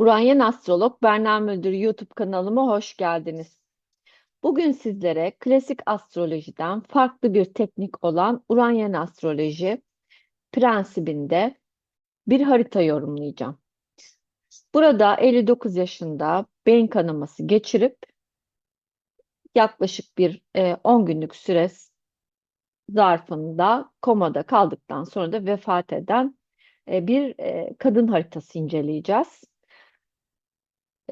Uranyen Astrolog Berna Müldür YouTube kanalıma hoş geldiniz. Bugün sizlere klasik astrolojiden farklı bir teknik olan Uranyen Astroloji prensibinde bir harita yorumlayacağım. Burada 59 yaşında beyin kanaması geçirip yaklaşık bir e, 10 günlük süre zarfında komada kaldıktan sonra da vefat eden e, bir e, kadın haritası inceleyeceğiz.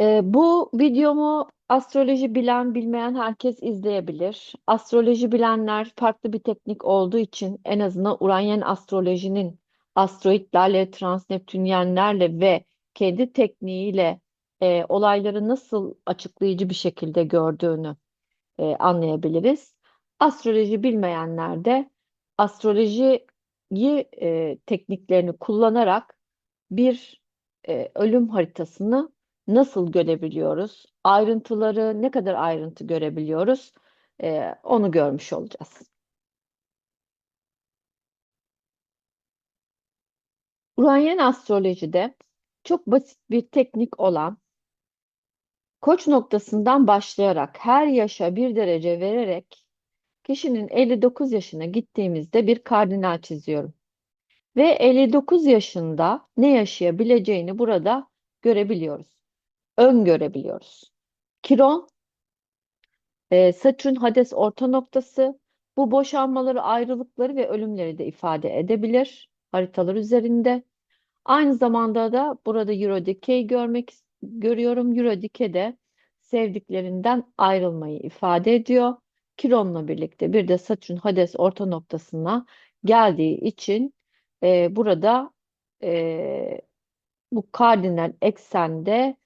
Ee, bu videomu astroloji bilen bilmeyen herkes izleyebilir. Astroloji bilenler farklı bir teknik olduğu için en azından Uranyen astrolojinin asteroidlerle, transneptünyenlerle ve kendi tekniğiyle e, olayları nasıl açıklayıcı bir şekilde gördüğünü e, anlayabiliriz. Astroloji bilmeyenler de astrolojiyi e, tekniklerini kullanarak bir e, ölüm haritasını nasıl görebiliyoruz? Ayrıntıları ne kadar ayrıntı görebiliyoruz? Ee, onu görmüş olacağız. Uranyen astrolojide çok basit bir teknik olan koç noktasından başlayarak her yaşa bir derece vererek kişinin 59 yaşına gittiğimizde bir kardinal çiziyorum. Ve 59 yaşında ne yaşayabileceğini burada görebiliyoruz öngörebiliyoruz. Kiron, e, Satürn Hades orta noktası bu boşanmaları, ayrılıkları ve ölümleri de ifade edebilir haritalar üzerinde. Aynı zamanda da burada Eurodikey görmek görüyorum. Eurodike de sevdiklerinden ayrılmayı ifade ediyor. Kiron'la birlikte bir de Satürn Hades orta noktasına geldiği için e, burada e, bu kardinal eksende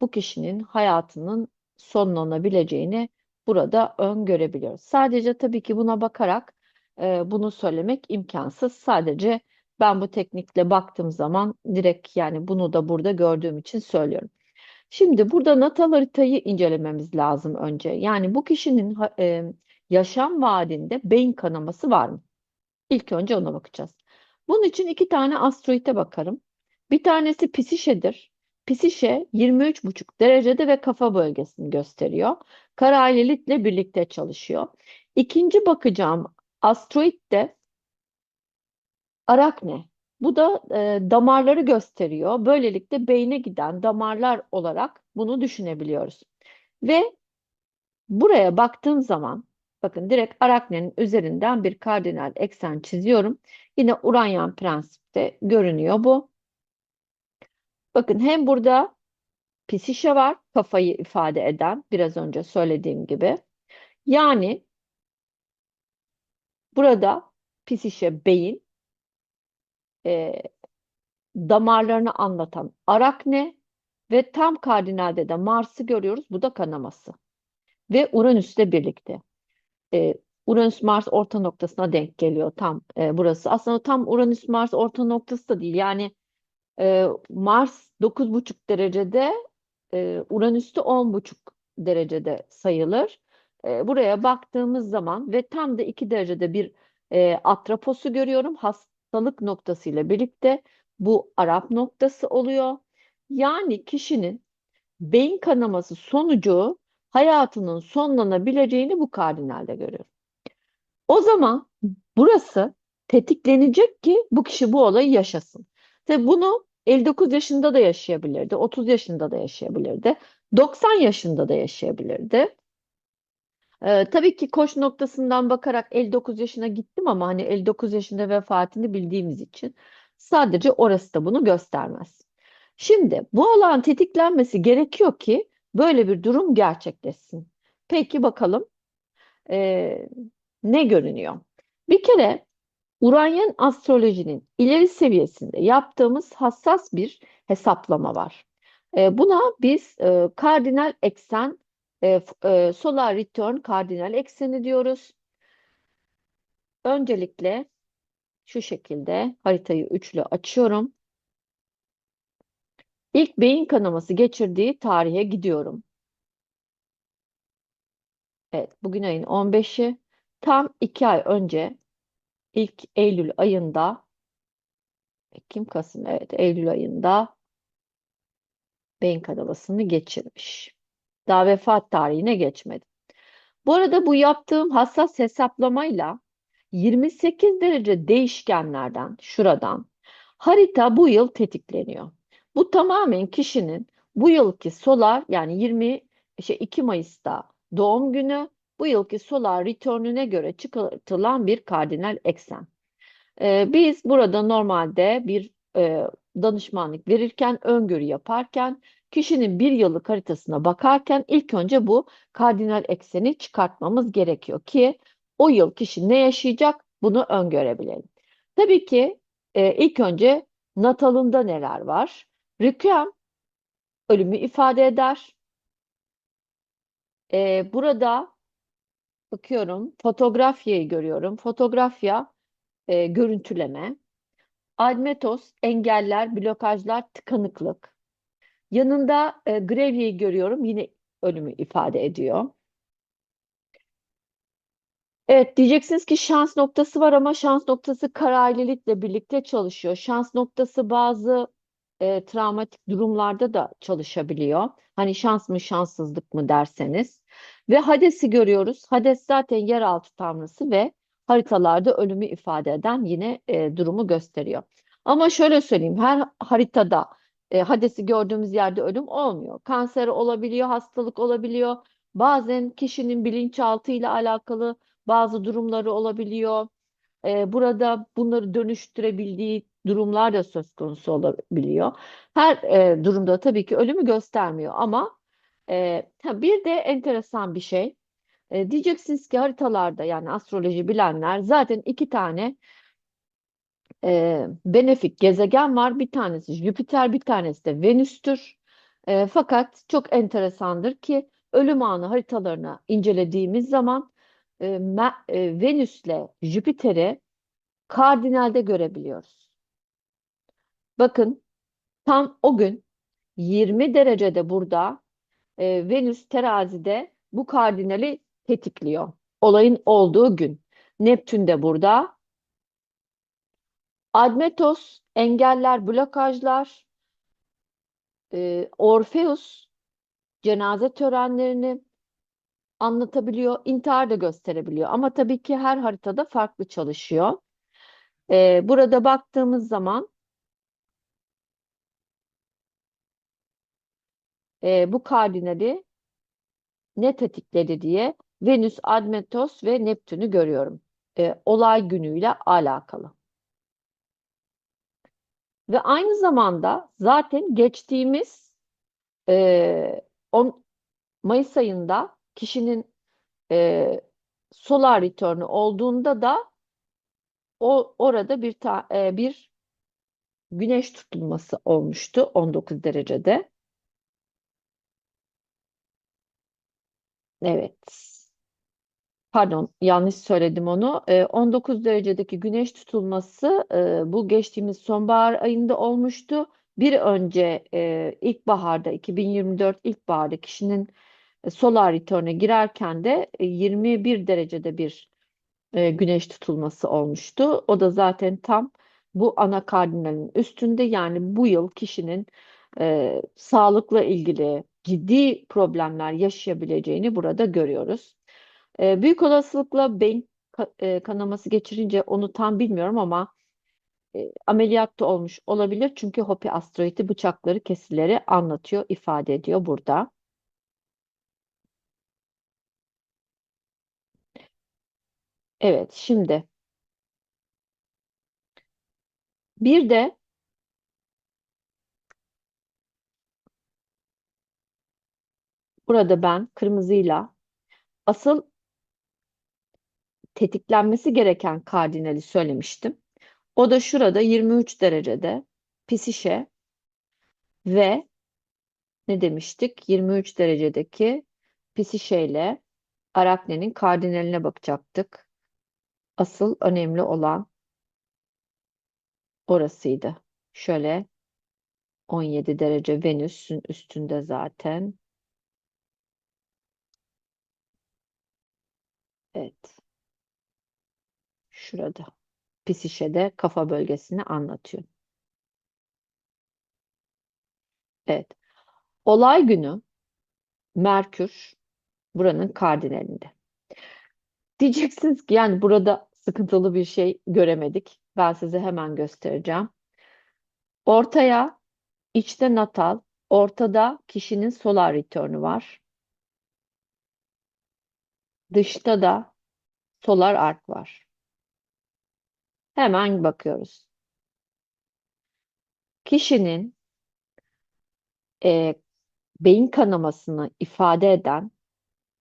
bu kişinin hayatının sonlanabileceğini burada öngörebiliyoruz. Sadece tabii ki buna bakarak e, bunu söylemek imkansız. Sadece ben bu teknikle baktığım zaman direkt yani bunu da burada gördüğüm için söylüyorum. Şimdi burada natal haritayı incelememiz lazım önce. Yani bu kişinin e, yaşam vaadinde beyin kanaması var mı? İlk önce ona bakacağız. Bunun için iki tane asteroide bakarım. Bir tanesi Pisişe'dir. Pisişe 23,5 derecede ve kafa bölgesini gösteriyor. Kara Lilith'le birlikte çalışıyor. İkinci bakacağım asteroid de Arakne. Bu da e, damarları gösteriyor. Böylelikle beyne giden damarlar olarak bunu düşünebiliyoruz. Ve buraya baktığım zaman bakın direkt Arakne'nin üzerinden bir kardinal eksen çiziyorum. Yine Uranyen prensipte görünüyor bu. Bakın hem burada pisişe var kafayı ifade eden biraz önce söylediğim gibi. Yani burada pisişe beyin e, damarlarını anlatan arakne ve tam kardinalde de Mars'ı görüyoruz. Bu da kanaması. Ve Uranüs'le birlikte. E, Uranüs-Mars orta noktasına denk geliyor tam e, burası. Aslında tam Uranüs-Mars orta noktası da değil. Yani e, Mars 9,5 derecede, e, Uranüs'te 10,5 derecede sayılır. E, buraya baktığımız zaman ve tam da 2 derecede bir e, atraposu görüyorum. Hastalık noktasıyla birlikte bu Arap noktası oluyor. Yani kişinin beyin kanaması sonucu hayatının sonlanabileceğini bu kardinalde görüyorum. O zaman burası tetiklenecek ki bu kişi bu olayı yaşasın. Ve bunu 59 yaşında da yaşayabilirdi, 30 yaşında da yaşayabilirdi, 90 yaşında da yaşayabilirdi. Ee, tabii ki koş noktasından bakarak 59 yaşına gittim ama hani 59 yaşında vefatını bildiğimiz için sadece orası da bunu göstermez. Şimdi bu alan tetiklenmesi gerekiyor ki böyle bir durum gerçekleşsin. Peki bakalım ee, ne görünüyor? Bir kere Uranyen astrolojinin ileri seviyesinde yaptığımız hassas bir hesaplama var. E, buna biz e, kardinal eksen, e, e, solar return kardinal ekseni diyoruz. Öncelikle şu şekilde haritayı üçlü açıyorum. İlk beyin kanaması geçirdiği tarihe gidiyorum. Evet, bugün ayın 15'i. Tam iki ay önce ilk Eylül ayında Ekim, Kasım, evet Eylül ayında beyin kanamasını geçirmiş. Daha vefat tarihine geçmedi. Bu arada bu yaptığım hassas hesaplamayla 28 derece değişkenlerden şuradan harita bu yıl tetikleniyor. Bu tamamen kişinin bu yılki solar yani 20 şey 2 Mayıs'ta doğum günü bu yılki solar return'üne göre çıkartılan bir kardinal eksen. Ee, biz burada normalde bir e, danışmanlık verirken, öngörü yaparken, kişinin bir yıllık haritasına bakarken ilk önce bu kardinal ekseni çıkartmamız gerekiyor ki o yıl kişi ne yaşayacak bunu öngörebilelim. Tabii ki e, ilk önce natalında neler var? Requiem ölümü ifade eder. E, burada bakıyorum fotoğrafyayı görüyorum. Fotoğrafya e, görüntüleme. Admetos engeller, blokajlar, tıkanıklık. Yanında e, Grevye'yi görüyorum. Yine ölümü ifade ediyor. Evet diyeceksiniz ki şans noktası var ama şans noktası kararlılıkla birlikte çalışıyor. Şans noktası bazı e, travmatik durumlarda da çalışabiliyor. Hani şans mı şanssızlık mı derseniz. Ve Hades'i görüyoruz. Hades zaten yeraltı tanrısı ve haritalarda ölümü ifade eden yine e, durumu gösteriyor. Ama şöyle söyleyeyim her haritada e, Hades'i gördüğümüz yerde ölüm olmuyor. Kanser olabiliyor, hastalık olabiliyor. Bazen kişinin bilinçaltı ile alakalı bazı durumları olabiliyor. E, burada bunları dönüştürebildiği durumlar da söz konusu olabiliyor. Her e, durumda tabii ki ölümü göstermiyor ama e, bir de enteresan bir şey. E, diyeceksiniz ki haritalarda yani astroloji bilenler zaten iki tane e, benefik gezegen var. Bir tanesi Jüpiter, bir tanesi de Venüs'tür. E, fakat çok enteresandır ki ölüm anı haritalarını incelediğimiz zaman e, e, Venüs'le Jüpiter'i kardinalde görebiliyoruz. Bakın tam o gün 20 derecede burada e, Venüs terazide bu kardinali tetikliyor. Olayın olduğu gün. Neptün de burada. Admetos engeller, blokajlar, e, Orpheus cenaze törenlerini anlatabiliyor, intihar da gösterebiliyor. Ama tabii ki her haritada farklı çalışıyor. E, burada baktığımız zaman e, bu kardinali ne tetikledi diye Venüs, Admetos ve Neptün'ü görüyorum. E, olay günüyle alakalı. Ve aynı zamanda zaten geçtiğimiz e, 10 Mayıs ayında kişinin e, solar return'ü olduğunda da o orada bir ta, e, bir güneş tutulması olmuştu 19 derecede. Evet. Pardon, yanlış söyledim onu. E, 19 derecedeki güneş tutulması e, bu geçtiğimiz sonbahar ayında olmuştu. Bir önce e, ilkbaharda 2024 ilkbaharda kişinin e, solar return'e girerken de e, 21 derecede bir e, güneş tutulması olmuştu. O da zaten tam bu ana kardinalin üstünde yani bu yıl kişinin e, sağlıkla ilgili ciddi problemler yaşayabileceğini burada görüyoruz. E, büyük olasılıkla beyin e, kanaması geçirince onu tam bilmiyorum ama e, ameliyat da olmuş olabilir. Çünkü Hopi asteroidi bıçakları kesileri anlatıyor, ifade ediyor burada. Evet, şimdi bir de burada ben kırmızıyla asıl tetiklenmesi gereken kardinali söylemiştim. O da şurada 23 derecede Pisişe ve ne demiştik? 23 derecedeki Pisişe ile Arakne'nin kardinaline bakacaktık. Asıl önemli olan orasıydı. Şöyle 17 derece Venüs'ün üstünde zaten. Evet. Şurada. Pisişe'de kafa bölgesini anlatıyor. Evet. Olay günü Merkür buranın kardinalinde. Diyeceksiniz ki yani burada sıkıntılı bir şey göremedik. Ben size hemen göstereceğim. Ortaya içte natal, ortada kişinin solar return'ü var. Dışta da solar arc var. Hemen bakıyoruz. Kişinin e, beyin kanamasını ifade eden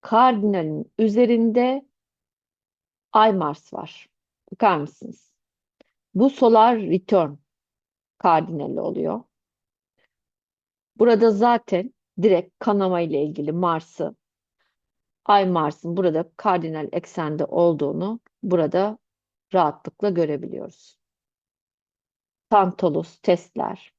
kardinalin üzerinde Ay Mars var. Bakar mısınız? Bu solar return kardinali oluyor. Burada zaten direkt kanama ile ilgili Mars'ı Ay Mars'ın burada kardinal eksende olduğunu burada rahatlıkla görebiliyoruz. Tantalus testler.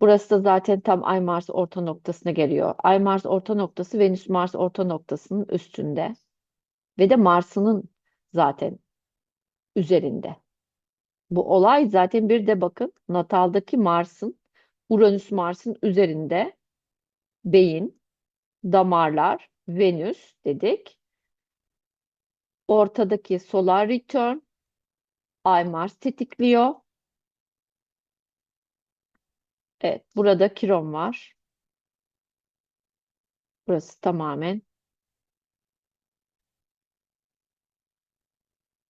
Burası da zaten tam Ay Mars orta noktasına geliyor. Ay Mars orta noktası Venüs Mars orta noktasının üstünde ve de Mars'ının zaten üzerinde. Bu olay zaten bir de bakın nataldaki Mars'ın Uranüs Mars'ın üzerinde beyin, damarlar, Venüs dedik. Ortadaki solar return Ay Mars tetikliyor. Evet, burada Kiron var. Burası tamamen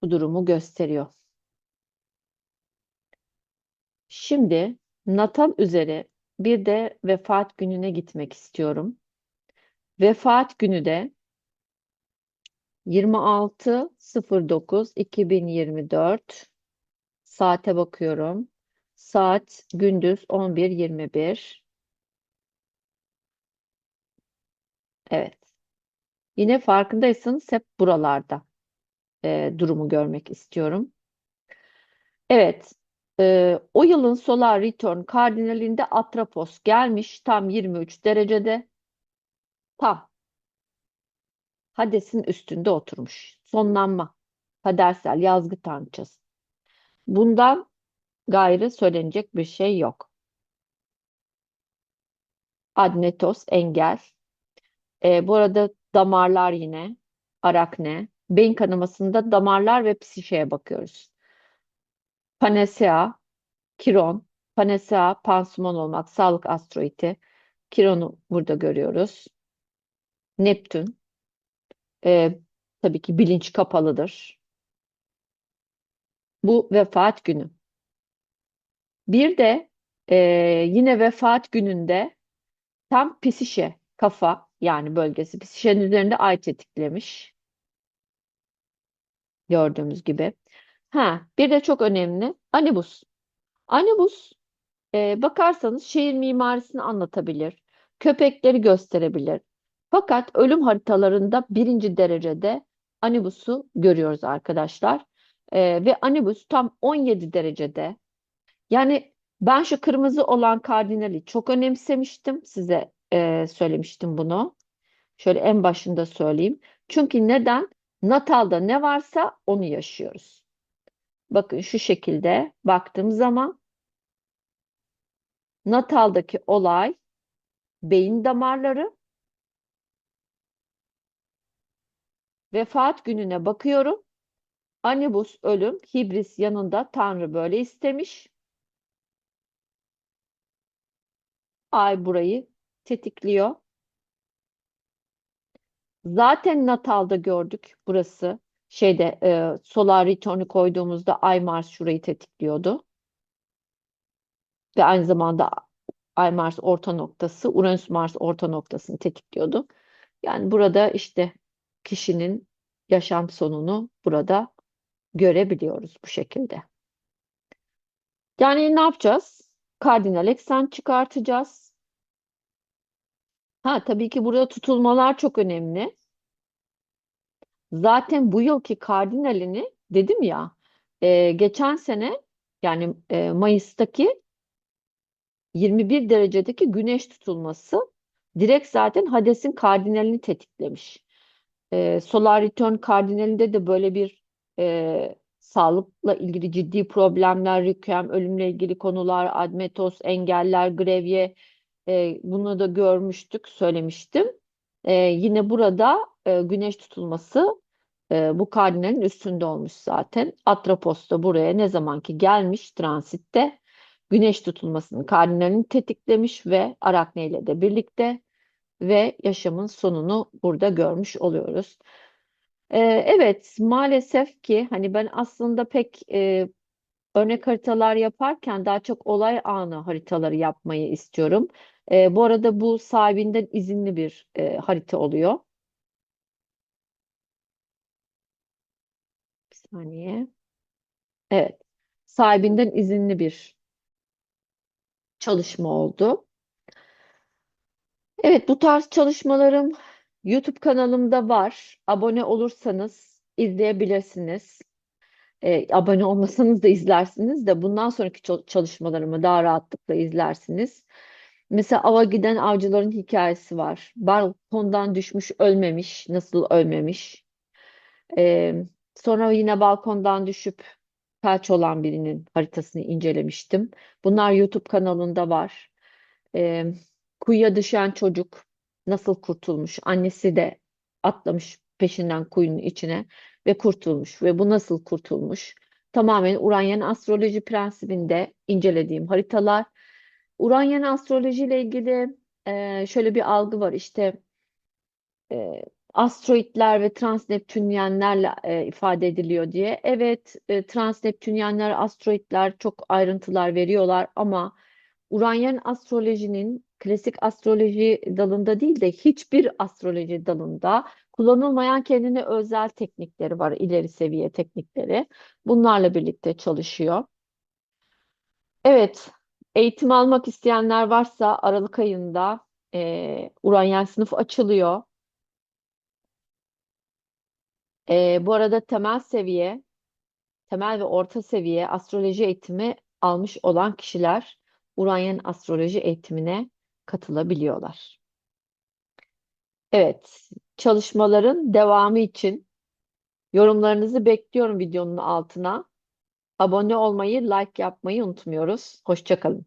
bu durumu gösteriyor. Şimdi natal üzere bir de vefat gününe gitmek istiyorum. Vefat günü de 26.09.2024 saate bakıyorum. Saat gündüz 11.21. Evet. Yine farkındaysanız hep buralarda e, durumu görmek istiyorum. Evet. e, o yılın solar return kardinalinde Atrapos gelmiş tam 23 derecede. Tam. Hades'in üstünde oturmuş. Sonlanma. Kadersel yazgı tanrıçası. Bundan gayrı söylenecek bir şey yok. Adnetos, engel. E, bu arada damarlar yine. Arakne. Beyin kanamasında damarlar ve psişeye bakıyoruz. Panacea, Kiron. Panacea, pansuman olmak, sağlık asteroidi. Kiron'u burada görüyoruz. Neptün. E, tabii ki bilinç kapalıdır. Bu vefat günü. Bir de e, yine vefat gününde tam Pisişe kafa yani bölgesi Pisişe'nin üzerinde ay tetiklemiş. Gördüğümüz gibi. Ha, bir de çok önemli Anibus. Anibus e, bakarsanız şehir mimarisini anlatabilir. Köpekleri gösterebilir. Fakat ölüm haritalarında birinci derecede Anibus'u görüyoruz arkadaşlar. E, ve Anibus tam 17 derecede. Yani ben şu kırmızı olan kardinali çok önemsemiştim. Size e, söylemiştim bunu. Şöyle en başında söyleyeyim. Çünkü neden? Natalda ne varsa onu yaşıyoruz. Bakın şu şekilde baktığım zaman nataldaki olay beyin damarları vefat gününe bakıyorum. Anibus ölüm, hibris yanında Tanrı böyle istemiş. Ay burayı tetikliyor. Zaten natalda gördük burası. Şeyde e, solar return'u koyduğumuzda Ay Mars şurayı tetikliyordu. Ve aynı zamanda Ay Mars orta noktası, Uranüs Mars orta noktasını tetikliyordu. Yani burada işte kişinin yaşam sonunu burada görebiliyoruz bu şekilde. Yani ne yapacağız? Kardinal eksen çıkartacağız. Ha tabii ki burada tutulmalar çok önemli. Zaten bu yılki kardinalini dedim ya e, geçen sene yani e, Mayıs'taki 21 derecedeki güneş tutulması direkt zaten Hades'in kardinalini tetiklemiş. E, Solar Return kardinalinde de böyle bir e, sağlıkla ilgili ciddi problemler, requiem, ölümle ilgili konular, admetos, engeller, grevye E, bunu da görmüştük, söylemiştim. E, yine burada e, güneş tutulması e, bu kardinalin üstünde olmuş zaten. Atropos da buraya ne zamanki gelmiş transitte güneş tutulmasını kardinalini tetiklemiş ve Arakne ile de birlikte ve yaşamın sonunu burada görmüş oluyoruz. E, evet maalesef ki hani ben aslında pek e, örnek haritalar yaparken daha çok olay anı haritaları yapmayı istiyorum. E, bu arada bu sahibinden izinli bir e, harita oluyor. Bir saniye. Evet. Sahibinden izinli bir çalışma oldu. Evet, bu tarz çalışmalarım YouTube kanalımda var. Abone olursanız izleyebilirsiniz. E, abone olmasanız da izlersiniz de bundan sonraki çalışmalarımı daha rahatlıkla izlersiniz. Mesela ava giden avcıların hikayesi var. Balkondan düşmüş, ölmemiş, nasıl ölmemiş. Ee, sonra yine balkondan düşüp felç olan birinin haritasını incelemiştim. Bunlar YouTube kanalında var. Ee, kuyuya düşen çocuk nasıl kurtulmuş? Annesi de atlamış peşinden kuyunun içine ve kurtulmuş. Ve bu nasıl kurtulmuş? Tamamen Uranyen astroloji prensibinde incelediğim haritalar. Uranyen astroloji ile ilgili e, şöyle bir algı var. İşte e, asteroidler ve transneptünyenlerle e, ifade ediliyor diye. Evet, e, transneptünyenler, asteroidler çok ayrıntılar veriyorlar ama Uranyen astrolojinin klasik astroloji dalında değil de hiçbir astroloji dalında kullanılmayan kendine özel teknikleri var, ileri seviye teknikleri. Bunlarla birlikte çalışıyor. Evet, eğitim almak isteyenler varsa Aralık ayında e, Uranyen sınıf açılıyor. E, bu arada temel seviye, temel ve orta seviye astroloji eğitimi almış olan kişiler Uranyen astroloji eğitimine katılabiliyorlar. Evet, çalışmaların devamı için yorumlarınızı bekliyorum videonun altına. Abone olmayı, like yapmayı unutmuyoruz. Hoşça kalın.